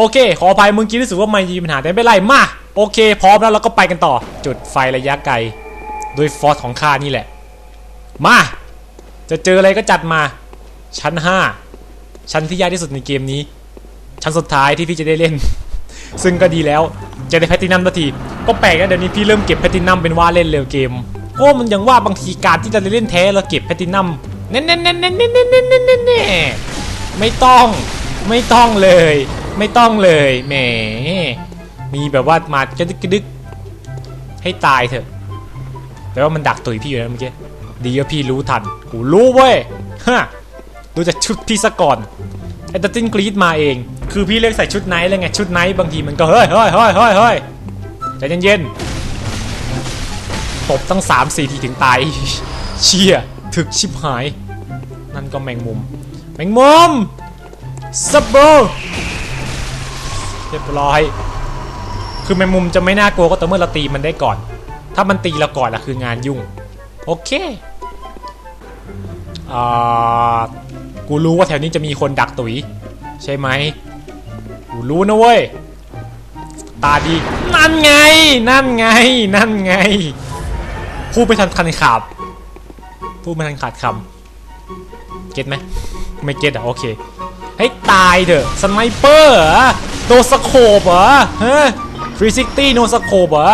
โอเค ขออภัยมึงคิดรู้สึกว่ามันมีปัญหาแต่ไม่เป็นไรมา โอเค พร้อมแล้วเราก็ไปกันต่อ จุดไฟระยะไกล โดยฟอร์สของข้านี่แหละ มา จะเจออะไรก็จัดมา ชั้น 5 ชั้นที่ยากที่สุดในเกมนี้ ชั้นสุดท้ายที่พี่จะได้เล่น ซึ่งก็ดีแล้ว จะได้แพตตินัมทันที ก็แปลกนะเดี๋ยวนี้พี่เริ่มเก็บแพตตินัมเป็นว่าเล่นเร็วเกมโอ้มันยังว่าบางทีการที่จะเล่นแท้เราเก็บแพตตินัมเน่เน่เน่เน่เน่เน่เน่เน่เน่เน่ไม่ต้อง ไม่ต้องเลย ไม่ต้องเลยแหมมีแบบว่ามากระดึกกระดึกให้ตายเถอะแต่ว่ามันดักตุยพี่อยู่นะเมื่อกี้ดีว่าพี่รู้ทันกูรู้เว้ยฮะดูจากชุดพี่ซะก่อนไอ้ตัตินกรีดมาเอง คือพี่เลือกใส่ชุดไนท์แล้วไงชุดไนท์บางทีมันก็เฮ้ยเฮ้ยเฮ้ยเฮ้ยเฮ้ยใจเย็นๆตบตั้ง3 4ทีถึงตายเชี่ยถึกชิบหาย นั่นก็แมงมุม แมงมุมซับเบอร์ เรียบร้อย คือแมงมุมจะไม่น่ากลัวก็ต่อเมื่อเราตีมันได้ก่อน ถ้ามันตีเราก่อนล่ะคืองานยุ่ง โอเคอ่ากูรู้ว่าแถวนี้จะมีคนดักตุ๋ย ใช่ไหมกูรู้นะเว้ย ตาดี นั่นไง นั่นไง นั่นไง พูดไม่ทันคันขาบพูดไม่ทันขาดคำ เก็ตไหม ไม่เก็ตอะ โอเค ให้ตายเถอะสไนเปอร์โนสโคปเหรอฮะฟรีซิตี้โนสโคปเหรอ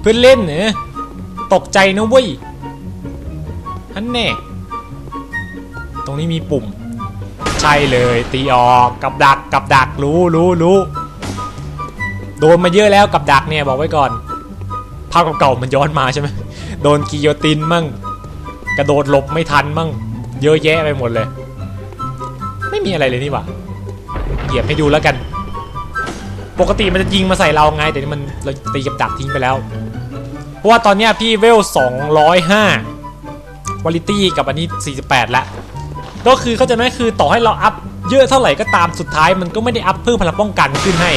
เพื่อนเล่นเนี่ยตกใจนะเว้ยฮันแน่ตรงนี้มีปุ่ม ใช่เลยตีออกกับดักกับดักรู้รู้รู้โดนมาเยอะแล้วกับดักเนี่ยบอกไว้ก่อน ภาพเก่าๆมันย้อนมาใช่ไหมโดนกิโยตินมั่ง กระโดดหลบไม่ทันมั่ง เยอะแยะไปหมดเลย ม่มีอะไรเลยนี่หว่าเหยียบให้ดูแล้วกัน ปกติมันจะยิงมาใส่เราไง แต่นี่มันเราตีกับดักทิ้งไปแล้ว เพราะว่าตอนเนี้ยพี่เวล 205วอลิตี้กับอันนี้ 48 แล้ว ก็คือเข้าใจไหมคือต่อให้เราอัพเยอะเท่าไหร่ก็ตามสุดท้าย มันก็ไม่ได้อัพเพิ่มพลังป้องกันขึ้นให้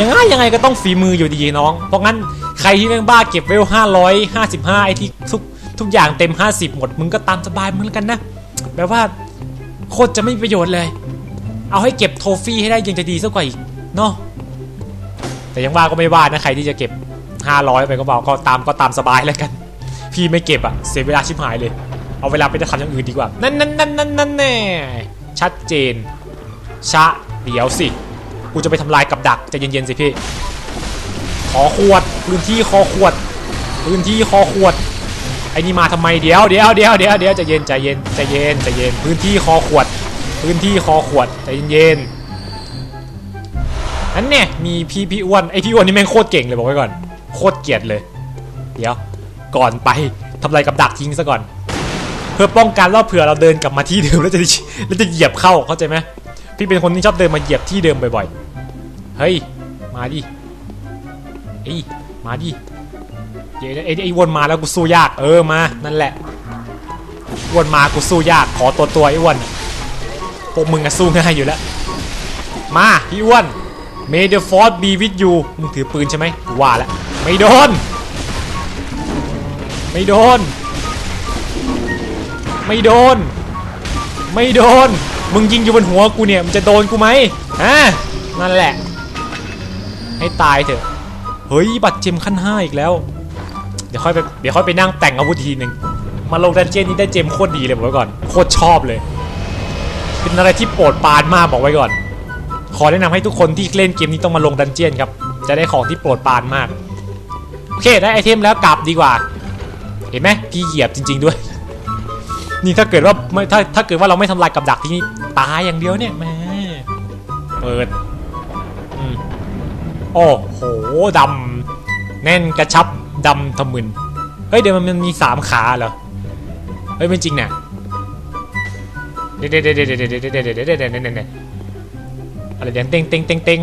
ยังไงยังไงก็ต้องฝีมืออยู่ดีน้อง เพราะงั้นใครที่แม่งบ้าเก็บเวล 555 ไอที่ทุกทุกอย่างเต็ม 50 หมด มึงก็ตามสบายมึงแล้วกันนะแบบว่า โคตรจะไม่มีประโยชน์เลย เอาให้เก็บโทฟี่ให้ได้ยังจะดีสักกว่าอีกเนาะแต่ยังว่าก็ไม่ว่านะใครที่จะเก็บ 500 ไปก็บอกก็ตามก็ตามสบายแล้วกัน พี่ไม่เก็บอะเสียเวลาชิบหายเลย เอาเวลาไปทำอย่างอื่นดีกว่า นั่นนั่นนั่นนั่นนั่นแน่ชัดเจน ชะเดี๋ยวสิ กูจะไปทำลายกับดักจะเย็นๆสิพี่ ขอขวดพื้นที่คอขวดพื้นที่คอขวด อ้นี่มาทำไมเดี๋ยวเดี๋ยวเดี๋ยวเดี๋ยวเดี๋ยวใจเย็นใจเย็นใจเย็นใจเย็นพื้นที่คอขวด พื้นที่คอขวดใจเย็นๆนั่นเนี่ยมีพี่พี่อ้วนไอพี่อ้วนนี่แม่งโคตรเก่งเลยบอกไว้ก่อนโคตรเกลียดเลย เดี๋ยวก่อนไปทำลายกับดักทิ้งซะก่อน เพื่อป้องกันว่าเผื่อเราเดินกลับมาที่เดิมแล้วจะแล้วจะเหยียบเข้าเข้าใจไหมพี่เป็นคนที่ชอบเดินมาเหยียบที่เดิมบ่อยๆเฮ้ยมาดิเอ้ยมาดิ เดี๋ยวไอ้ไอ้วนมาแล้วกูสู้ยากเออมานั่นแหละวนมากูสู้ยากขอตัวตัวไอ้อ้วนพวกมึงอะสู้ง่ายอยู่แล้วมาพี่อ้วน May the force be with you มึงถือปืนใช่ไหมกูว่าแล้วไม่โดน ไม่โดน ไม่โดน ไม่โดน มึงยิงอยู่บนหัวกูเนี่ยมันจะโดนกูไหมฮะนั่นแหละ ให้ตายเถอะ เฮ้ยบัตรเจมขั้นห้าอีกแล้ว เดี๋ยวค่อยไปเดี๋ยวค่อยไปนั่งแต่งอาวุธทีหนึ่งมาลงดันเจี้ยนนี้ได้เจมโคตรดีเลยบอกไว้ก่อนโคตรชอบเลย เป็นอะไรที่โปรดปานมากบอกไว้ก่อน ขอแนะนำให้ทุกคนที่เล่นเกมนี้ต้องมาลงดันเจี้ยนครับจะได้ของที่โปรดปานมากโอเคได้ไอเทมแล้วกลับดีกว่า เห็นไหมพี่เหยียบจริง ๆด้วย นี่ถ้าเกิดว่าไม่ถ้าถ้าเกิดว่าเราไม่ทำลายกับดักที่นี่ตายอย่างเดียวเนี่ยแหม่เปิดอืมโอ้โหดำแน่นกระชับ ดำทะมึน เฮ้ยเดี๋ยวมันมีสามขาเหรอ เฮ้ยเป็นจริงเนี่ยเดี๋ยวเดี๋ยวเดี๋ยวเดี๋ยวเดี๋ยวเดี๋ยวเดี๋ยวเดี๋ยวเดี๋ยวเดี๋ยวเดี๋ยวอะไรเดี๋ยวเต็งเต็งเต็งเต็ง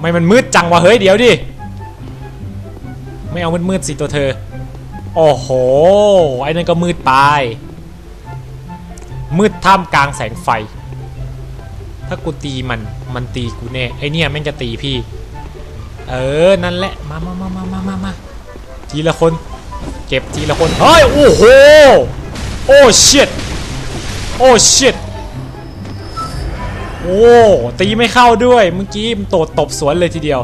ไม่มันมืดจังวะเฮ้ยเดี๋ยวดิ ไม่เอามืดมืดสิตัวเธอ โอ้โห ไอ้นั่นก็มืดไป มืดท่ามกลางแสงไฟ ถ้ากูตีมัน มันตีกูแน่ ไอเนี่ยแม่งจะตีพี่ เออ นั่นแหละ มามามามามามามาทีละคน เก็บทีละคน เฮ้ย โอ้โห โอ้ชิตโอ้ชิตโอ้ ตีไม่เข้าด้วย เมื่อกี้มันโตดตบสวนเลยทีเดียว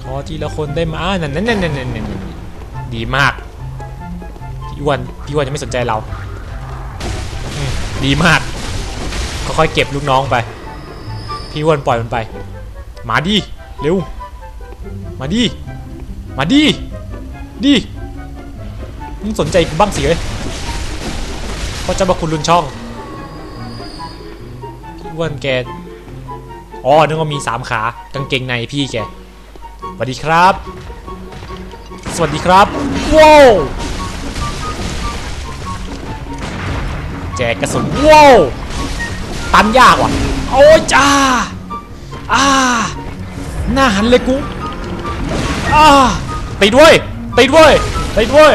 ขอทีละคนได้มาอ่านั่นนั่นนั่นนั่นนั่นดีมากพี่อ้วนพี่อ้วนจะไม่สนใจเรา ดีมาก ค่อยๆเก็บลูกน้องไป พี่อ้วนปล่อยมันไป มาดิ เร็ว มาดิ มาดิ ดิ มึงสนใจกูบ้างสิเว้ยเพราะเจะมาคุณลุนช่องพี่อ้วนแก อ๋อ นึกว่ามีสามขากางเกงในพี่แก สวัสดีครับ สวัสดีครับ ว้าวแจกกระสุนว้าวตันยากว่ะ โอ้ยจ้า อ่า หน้าหันเลยกูอ่าตีด้วยตีด้วยตีด้วย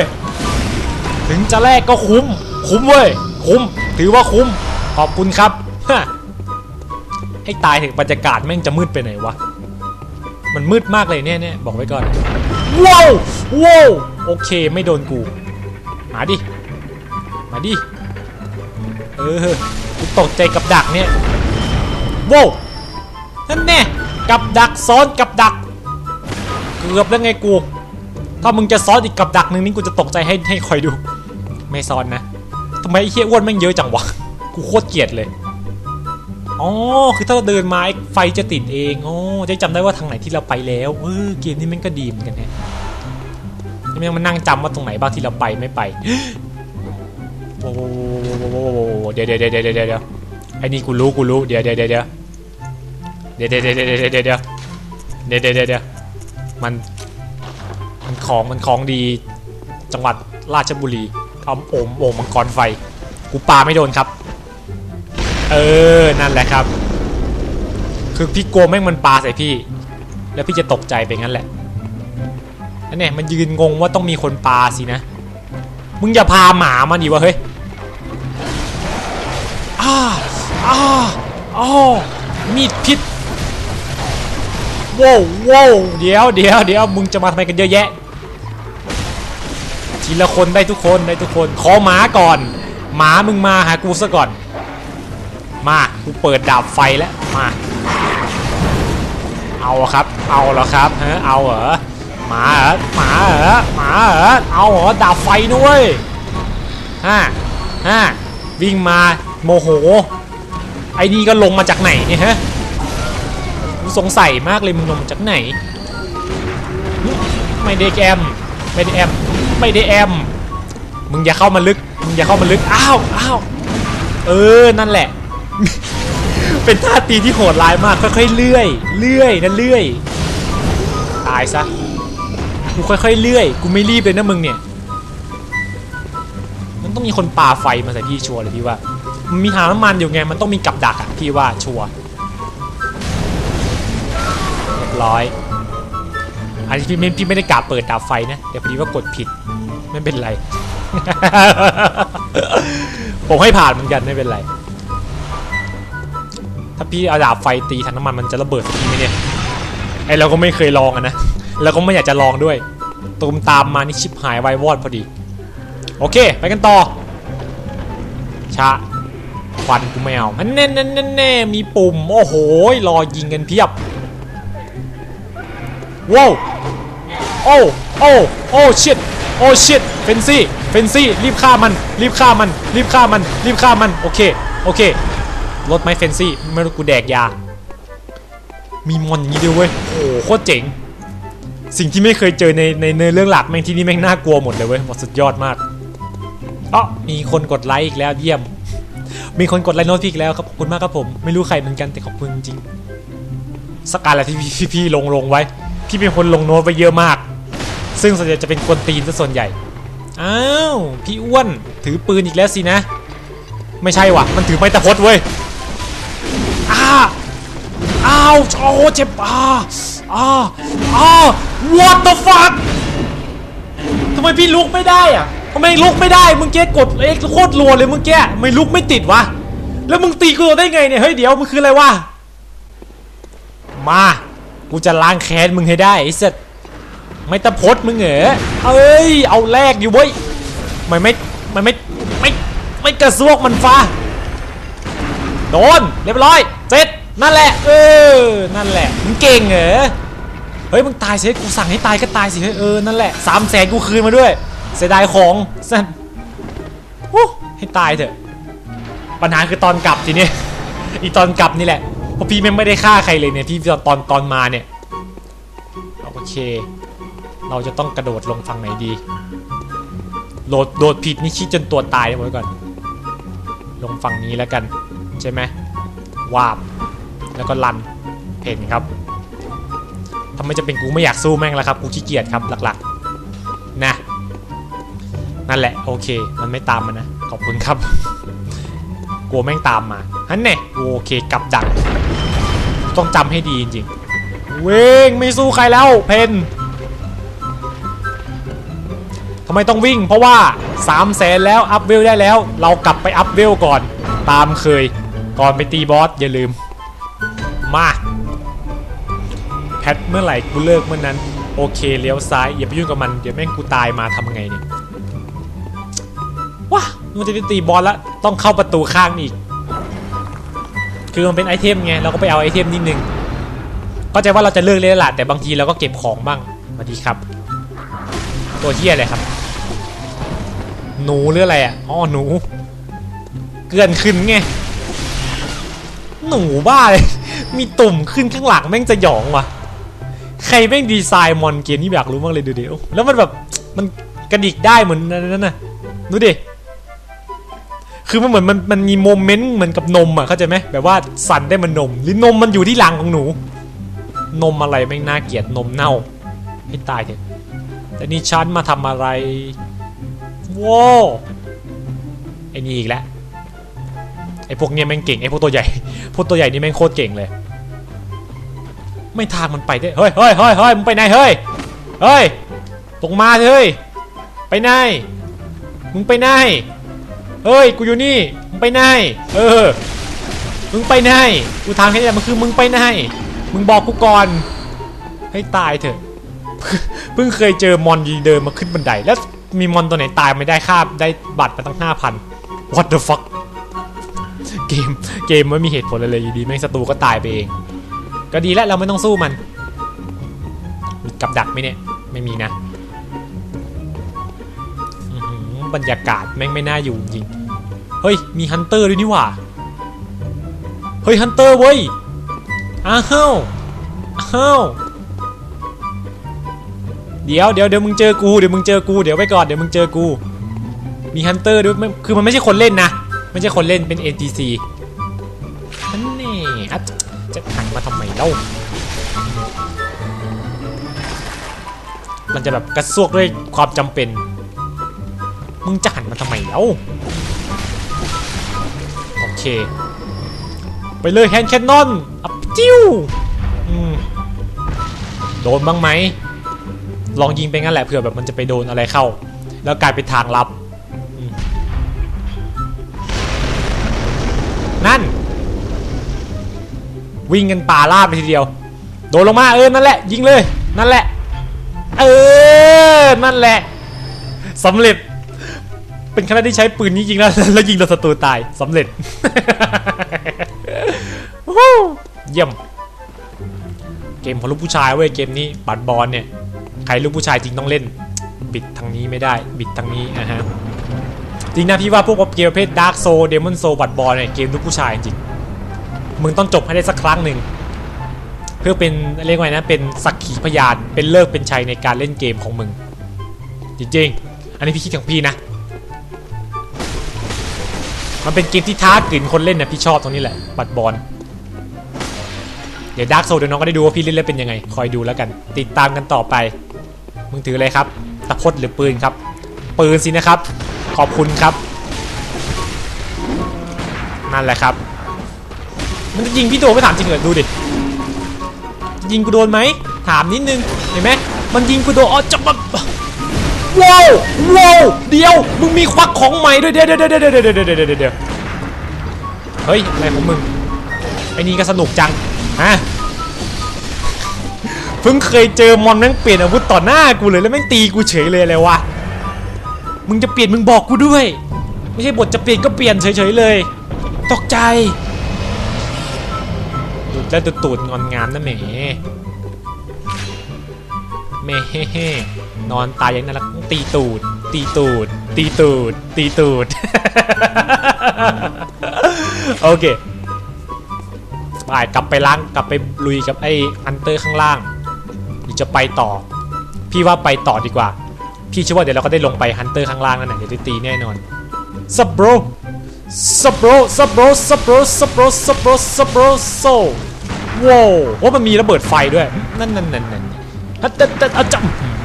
ถึงจะแลกก็คุ้ม คุ้มเว้ย คุ้ม ถือว่าคุ้ม ขอบคุณครับฮให้ตายเถอะบรรยากาศแม่งจะมืดไปไหนวะ มันมืดมากเลยเนี่ยเนี่ยบอกไว้ก่อน ว้าวว้าวโอเคไม่โดนกู มาดิ มาดิ เออกูตกใจกับดักเนี่ยว้าวนั่นแน่ กับดักซ้อนกับดัก เกือบแล้วไงกู ถ้ามึงจะซ้อนอีกกับดักหนึ่งนี่กูจะตกใจให้ให้คอยดู ไม่ซ้อนนะทำไมไอ้เฮี้ยอ้วนแม่งเยอะจังวะ กูโคตรเกลียดเลย อ๋อ คือถ้าเราเดินมาไอ้ไฟจะติดเอง อ๋อจะจำได้ว่าทางไหนที่เราไปแล้วเออเกมนี้มันก็ดีเหมือนกันแฮะยังมานั่งจำว่าตรงไหนบ้างที่เราไปไม่ไปโว้วเดี๋ยวเดี๋ยวเดี๋ยวเดี๋ยวเดี๋ยวเดี๋ยวไอ้นี่กูรู้กูรู้เดี๋ยวเดี๋ยวเดี๋ยว เดี๋ยวเดี๋ยวเดี๋ยวเดี๋ยวเดี๋ยวเดี๋ยวเดี๋ยวเดี๋ยวมันมันของมันของดีจังหวัดราชบุรีเอาโอ่งโอ่งมังกรไฟกูปาไม่โดนครับ เออนั่นแหละครับ คือพี่โกแม่งมันปาใส่พี่ แล้วพี่จะตกใจไปงั้นแหละนั่นเนี่ยมันยืนงงว่าต้องมีคนปาสินะ มึงอย่าพาหมามาดิวะเฮ้ยอ้าอ้าอ้าวมีดพิษ ว้าวว้วเดี๋ยวเดี๋ยวเดี๋ยวมึงจะมาทำไมกันเยอะแยะ ทีละคนได้ทุกคนได้ทุกคนขอหมาก่อน หมามึงมาหากูซะก่อน มากูเปิดดาบไฟแล้วมา เอาครับ เอาแล้วครับเฮะเอาเหรอหมาเหรอหมาเหรอหมาเหรอเอาเหรอดาบไฟด้วยฮ่าฮ่าวิ่งมาโมโห ไอ้นี่ก็ลงมาจากไหนเนี่ยฮะ สงสัยมากเลยมึงลงมจากไหน ไม่ได้แอม ไม่ได้แอม ไม่ได้แอม มึงอย่าเข้ามาลึก มึงอย่าเข้ามาลึก อ้าว อ้าว เออ นั่นแหละ เป็นท่าตีที่โหดร้ายมาก ค่อยๆเลื่อย เลื่อยนะเลื่อย ตายซะ กูค่อยๆเลื่อย กูไม่รีบเลยนะมึงเนี่ย มันต้องมีคนปาไฟมาใส่พี่ชัวร์เลยพี่ว่ามันมีทาน้ำมันอยู่ไง มันต้องมีกับดักอะพี่ว่าชัวร์ ร้อย อันนี้พี่ไม่พี่ไม่ได้กะเปิดดับไฟนะแต่พอดีว่ากดผิด ไม่เป็นไร ผมให้ผ่านเหมือนกันไม่เป็นไร ถ้าพี่เอาดาบไฟตีถังน้ำมันมันจะระเบิดสักทีไหมเนี่ย ไอเราก็ไม่เคยลองอะนะเราก็ไม่อยากจะลองด้วยตูมตามมานี่ชิบหายวายวอดพอดี โอเค ไปกันต่อชะควันกูไม่เอาอันแน่แน่แน่แน่มีปุ่ม โอ้โหรอยิงกันเพียบ ว้าวโอ้โอ้โอ้ชิตโอ้ชิตเฟนซี่เฟนซี่รีบฆ่ามัน รีบฆ่ามัน รีบฆ่ามัน รีบฆ่ามัน โอเค โอเครถไม้เฟนซี่ไม่รู้กูแดกยา มีมอนอย่างนี้ด้วยเว้ย โอ้โคตรเจ๋ง สิ่งที่ไม่เคยเจอในในในเรื่องหลักแม่งที่นี่แม่งน่ากลัวหมดเลยเว้ยสุดยอดมากอ๋อมีคนกดไลค์อีกแล้วเยี่ยม มีคนกดไลค์โน้ตพี่อีกแล้วครับขอบคุณมากครับผม ไม่รู้ใครเหมือนกันแต่ขอบคุณจริง สกการอะไรที่พี่พี่ลงลงไว้ พี่เป็นคนลงโน้ตไว้เยอะมาก ซึ่งส่วนใหญ่จะเป็นคนตีนซะส่วนใหญ่ อ้าว พี่อ้วนถือปืนอีกแล้วสินะ ไม่ใช่วะมันถือไม้ตะพดเว้ย อ้า อ้าว โอ้เจ็บ อ้า อ้า อ้า what the fuck ทำไมพี่ลุกไม่ได้อะทำไมลุกไม่ได้มึงแกกดเอ็กโคตรรัวเลยมึงแกไม่ลุกไม่ติดวะ แล้วมึงตีกูได้ไงเนี่ย เฮ้ยเดี๋ยวมึงคืออะไรวะ มา กูจะล้างแค้นมึงให้ได้ไอ้สัสไม่ตะพดมึงเหรอเอ้ย เอาแรกอยู่เว้ยไม่ไม่ไม่ไม่ ไม่ ไม่กระซวกมันฟ้า โดน เรียบร้อย เสร็จ นั่นแหละ เออ นั่นแหละ มึงเก่งเหรอ เฮ้ย มึงตายเสียกูสั่งให้ตายก็ตายสิเฮ้ยเออ นั่นแหละสามแสนกูคืนมาด้วย เสียดายของสั่นโอ้ให้ตายเถอะ ปัญหาคือตอนกลับทีนี้ อีตอนกลับนี่แหละ เพราะพี่แม่งไม่ได้ฆ่าใครเลยเนี่ยพี่ตอนตอนตอนมาเนี่ยโอเค เราจะต้องกระโดดลงฝั่งไหนดีโดดโดดผิดนี่คิดจนตัวตายไว้ก่อน ลงฝั่งนี้แล้วกัน ใช่ไหมวาบ แล้วก็ลันเพนครับทำไมจะเป็นกูไม่อยากสู้แม่งแล้วครับ กูขี้เกียจครับหลักๆ นะ นั่นแหละโอเค มันไม่ตามมานะ ขอบคุณครับ กลัวแม่งตามมาฮันเน่โอเคกลับดัก ต้องจำให้ดีจริงๆเว้งไม่สู้ใครแล้วเพนทำไมต้องวิ่ง เพราะว่า3แสนแล้วอัพเวลได้แล้ว เรากลับไปอัพเวลก่อน ตามเคย ก่อนไปตีบอสอย่าลืม มาแพทเมื่อไหร่กูเลิกเมื่อนั้น โอเคเลี้ยวซ้ายอย่าไปยุ่งกับมัน เดี๋ยวแม่งกูตายมาทำไงเนี่ยว้ามันจะได้ตีบอสแล้วต้องเข้าประตูข้างอีก คือมันเป็นไอเทมไงเราก็ไปเอาไอเทมนิดนึงเข้าใจว่าเราจะเลิกเลยแหละแต่บางทีเราก็เก็บของบ้างสวัสดีครับ ตัวเฮียอะไรครับ หนูหรืออะไรอะอ๋อหนู เกื่อนขึ้นไงหนูบ้าเลยมีตุ่มขึ้นข้างหลังแม่งจะหยองว่ะใครแม่งดีไซน์มอนเกมนี่อยากรู้มากเลยดูดิโอ้แล้วมันแบบมันกระดิกได้เหมือนนั่นน่ะดูดิ คือมันเหมือนมันมันมีโมเมนต์เหมือนกับนมอะเข้าใจไหมแบบว่าสั่นได้มันนม หรือนมมันอยู่ที่หลังของหนู นมอะไรแม่งน่าเกลียดนมเน่าให้ตายเถอะแต่นี่ฉันมาทำอะไรว้าไอ้นี่อีกแล้วไอ้พวกเนี้ยแม่งเก่งไอ้พวกตัวใหญ่ พวกตัวใหญ่นี่แม่งโคตรเก่งเลย ไม่ทางมันไปได้เฮ้ยเฮ้ยเฮ้ยเฮ้ยมึงไปไหนเฮ้ยเฮ้ยตรงมาเฮ้ยไปไหนมึงไปไหน เฮ้ย กูอยู่นี่มึงไปไหน เออ มึงไปไหน กูทางแค่นี้มันคือมึงไปไหน มึงบอกกูก่อน ให้ตายเถอะ เพิ่งเคยเจอมอนยีเดินมาขึ้นบันได แล้วมีมอนตัวไหนตายไม่ได้ค่าได้บัตรมาตั้ง5,000 what the fuck เกม เกมไม่มีเหตุผลอะไรเลยอยู่ดีแม่งศัตรูก็ตายไปเอง ก็ดีแล้วเราไม่ต้องสู้มัน มีกับดักไหมเนี่ย ไม่มีนะ บรรยากาศแม่งไม่น่าอยู่จริง เฮ้ย มีฮันเตอร์ด้วยนี่หว่า เฮ้ยฮันเตอร์เว้ย อ้าวอ้าวเดี๋ยวเดี๋ยวเดี๋ยวมึงเจอกูเดี๋ยวมึงเจอกูเดี๋ยวไว้ก่อนเดี๋ยวมึงเจอกู มีฮันเตอร์ด้วยคือมันไม่ใช่คนเล่นนะไม่ใช่คนเล่นเป็น NPC นั่นแน่อะจะหันมาทำไมเล่ามันจะแบบกระซวกด้วยความจำเป็น มันมาทำไมเล่าโอเค ไปเลยแฮนด์แคนนอนอัพจิ้วโดนบ้างไหม ลองยิงไปงั้นแหละเผื่อแบบมันจะไปโดนอะไรเข้า แล้วกลายเป็นทางลับ นั่น วิ่งกันป่าลาบไปทีเดียว โดนลงมาเออ นั่นแหละ ยิงเลย นั่นแหละ เออ นั่นแหละสำเร็จ เป็นคณะที่ใช้ปืนนี้ยิงแล้วแล้วยิงเราศัตรูตายสำเร็จเยี่ยม เกมของลูกผู้ชายเว้ยเกมนี้บัตบอลเนี่ยใครลูกผู้ชายจริงต้องเล่น บิดทางนี้ไม่ได้ บิดทางนี้นะฮะจริงนะพี่ว่าพวกเกมประเภทดาร์กโซเดมอนโซบัตบอลเนี่ยเกมลูกผู้ชายจริงมึงต้องจบให้ได้สักครั้งหนึ่งเพื่อเป็นเรียกว่าไงนะเป็นสักขีพยานเป็นเลิกเป็นชัยในการเล่นเกมของมึง จริง ๆ อันนี้พี่คิดของพี่นะ มันเป็นเกมที่ท้ากลิ่นคนเล่นนะพี่ชอบตรงนี้แหละบัตบอลเดี๋ยวดาร์กโซเดี๋ยวน้องก็ได้ดูว่าพี่เล่นแล้วเป็นยังไง คอยดูแล้วกัน ติดตามกันต่อไป มึงถืออะไรครับ ตะพดหรือปืนครับ ปืนสินะครับ ขอบคุณครับ นั่นแหละครับ มันจะยิงพี่โดไม่ถามจริงเหรอดูดิ ยิงกูโดนไหม ถามนิดนึง เห็นไหม มันยิงกูโดนอ๋อจับแบบ ว้าวว้าวเดียว มึงมีควักของใหม่ด้วยเดี๋ยวเดี๋ยวเดี๋ยวเดี๋ยวเดี๋ยวเดี๋ยวเฮ้ยอะไรของมึงไอ้นี่ก็สนุกจังฮะเพิ่งเคยเจอมอนแม่งเปลี่ยนอาวุธต่อหน้ากูเลยแล้วแม่งตีกูเฉยเลยอะไรวะมึงจะเปลี่ยนมึงบอกกูด้วย ไม่ใช่บทจะเปลี่ยนก็เปลี่ยนเฉยๆเลย ตกใจดูแล้วตูดงอนงามนะแหมแม่ นอนตายอย่างนั้นแล้วตีตูด ตีตูด ตีตูด ตีตูด โอเคไปกลับไปล้างกลับไปลุยกับไอ้ฮันเตอร์ข้างล่างหรือจะไปต่อ พี่ว่าไปต่อดีกว่า พี่เชื่อว่าเดี๋ยวเราก็ได้ลงไปฮันเตอร์ข้างล่างนั่นแหละเดี๋ยวได้ตีแน่นอนซับโบรซับโบรซับโบรซับโบรซับโบรซับโบรซับโบรโซว้าวโอ้มันมีระเบิดไฟด้วย นั่นนั่นนั่นนั่นฮัตเตตอาจัมอื้อหือมึง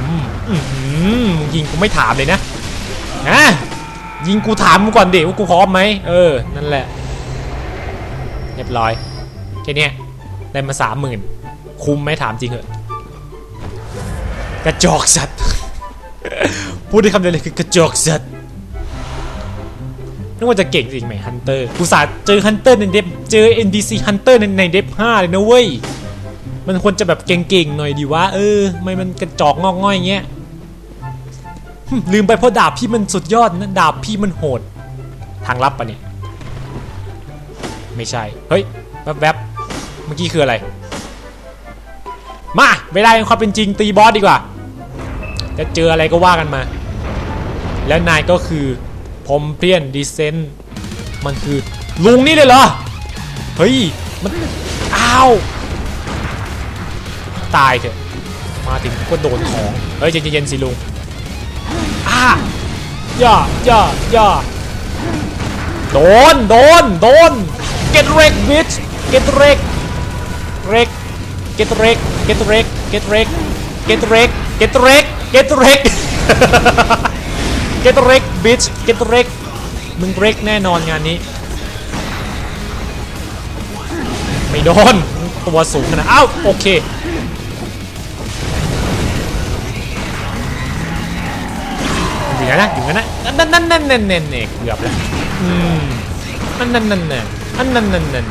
ยิงกูไม่ถามเลยนะฮะยิงกูถามมึงก่อนเดี๋ยวว่ากูพร้อมไหมเออ นั่นแหละ เรียบร้อยแค่นี้ได้มาสามหมื่นคุ้มไหมถามจริงเหอะกระจอกสัตว์ พูดได้คำเดียวเลยคือกระจอกสัตว์นึกว่าจะเก่งจริงไหมฮันเตอร์กูสาห์เจอฮันเตอร์ในเดฟเจอ NPC ฮันเตอร์ในในเดฟ5เลยนะเว้ย มันควรจะแบบเก่งๆหน่อยดีวะเออทำไมมันกระจอกงอกง่อยเงี้ย ลืมไปเพราะดาบพี่มันสุดยอดนะดาบพี่มันโหด ทางลับปะเนี่ย ไม่ใช่ เฮ้ย แวบๆเมื่อกี้คืออะไร มาเวลาแห่งความเป็นจริงตีบอสดีกว่า จะเจออะไรก็ว่ากันมา แล้วนายก็คือพรมเปลี่ยนดีเซนมันคือลุงนี่เลยเหรอ เฮ้ย มันอ้าวตายเถอะ มาถึงก็โดนของ เฮ้ยใจเย็นๆสิลุง ย่าย่าย่าโดน โดน โดน get wreck bitch get wreck wreck get wreck get wreck get wreck get wreck get wreck get wreck get wreck bitch get wreck มึง wreck แน่นอนงานนี้ ไม่โดน ตัวสูงขนาดอ้าว โอเค อยู่นะอยู่นะนั่นนั่นนั่นนั่นนั่นเกือบแล้วอืมนั่นนั่นนั่นนั่นนั่นนั่นนั่น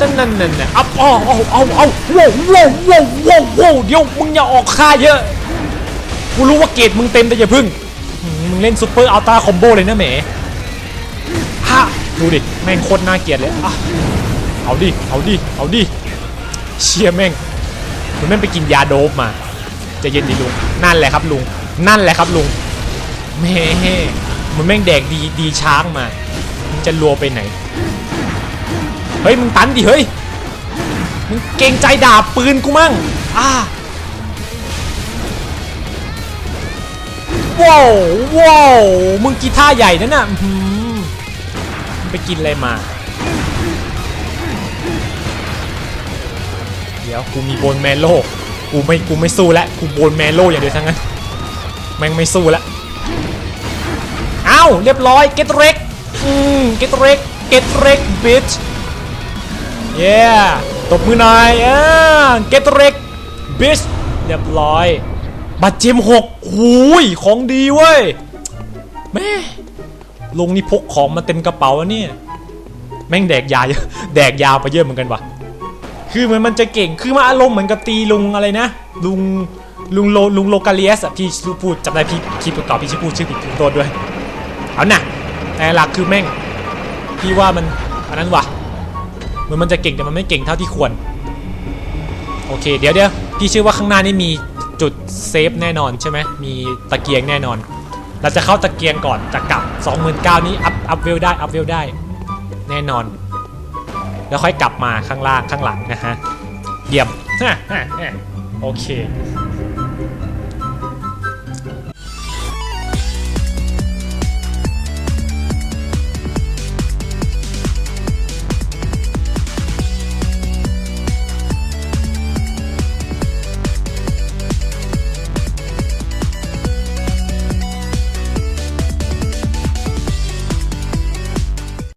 นั่นนั่นนั่นนั่นนั่นเอาเอาเอาเอาเอาว้าวว้าวว้าวว้าวว้าวเดี๋ยวมึงอย่าออกค่าเยอะกูรู้ว่าเกรดมึงเต็มแต่อย่าพึ่งมึงเล่นซุปเปอร์อัลตราคอมโบเลยนะแหมฮะดูดิแม่งโคตรน่าเกลียดเลยอะเอาดิเอาดิเอาดิเชี่ยแม่งมันแม่งไปกินยาโดบมาจะเย็นดิลุงนั่นแหละครับลุงนั่นแหละครับลุง แม่มันแม่งแดกดีดีช้างมามึงจะรัวไปไหน เฮ้ยมึงตันดิเฮ้ยมึงเกรงใจดาบปืนกูมั่งอ่าว้าวว้าวมึงกีท่าใหญ่นั่นน่ะมึงไปกินอะไรมา เดี๋ยวกูมีโบนแมโลกูไม่กูไม่สู้แล้วกูโบนแมโลอย่างเดียวทั้งนั้นแม่งไม่สู้แล้วาเรียบร้อย get wreck อืม get wreck get wreck bitch yeah ตบมือหน่อยอ่า get wreck bitch เรียบร้อยบัตรเจมหกหูยของดีเว้ยแม่ลุงนี่พกของมาเต็มกระเป๋าเนี่ยแม่งแดกยาแดกยาไปเยอะเหมือนกันวะคือเหมันมันจะเก่งคือมาอารมณ์เหมือนกับตีลุงอะไรนะ ลุงลุงโลลุงโลกาเลียสอะพี่พูดจำได้พี่คลิปเก่าพี่ชื่อพูดชื่อผิดโดนด้วย เอาน่ะแต่หลักคือแม่งพี่ว่ามันอันนั้นวะเหมือนมันจะเก่งแต่มันไม่เก่งเท่าที่ควร โอเค เดี๋ยวเดี๋ยวพี่เชื่อว่าข้างหน้านี่มีจุดเซฟแน่นอนใช่ไหมมีตะเกียงแน่นอน เราจะเข้าตะเกียงก่อนจะกลับ 29,000นี้อัพอัพเวลได้อัพเวลได้ แน่นอน แล้วค่อยกลับมาข้างล่างข้างหลังนะฮะเยี่ยมโอเค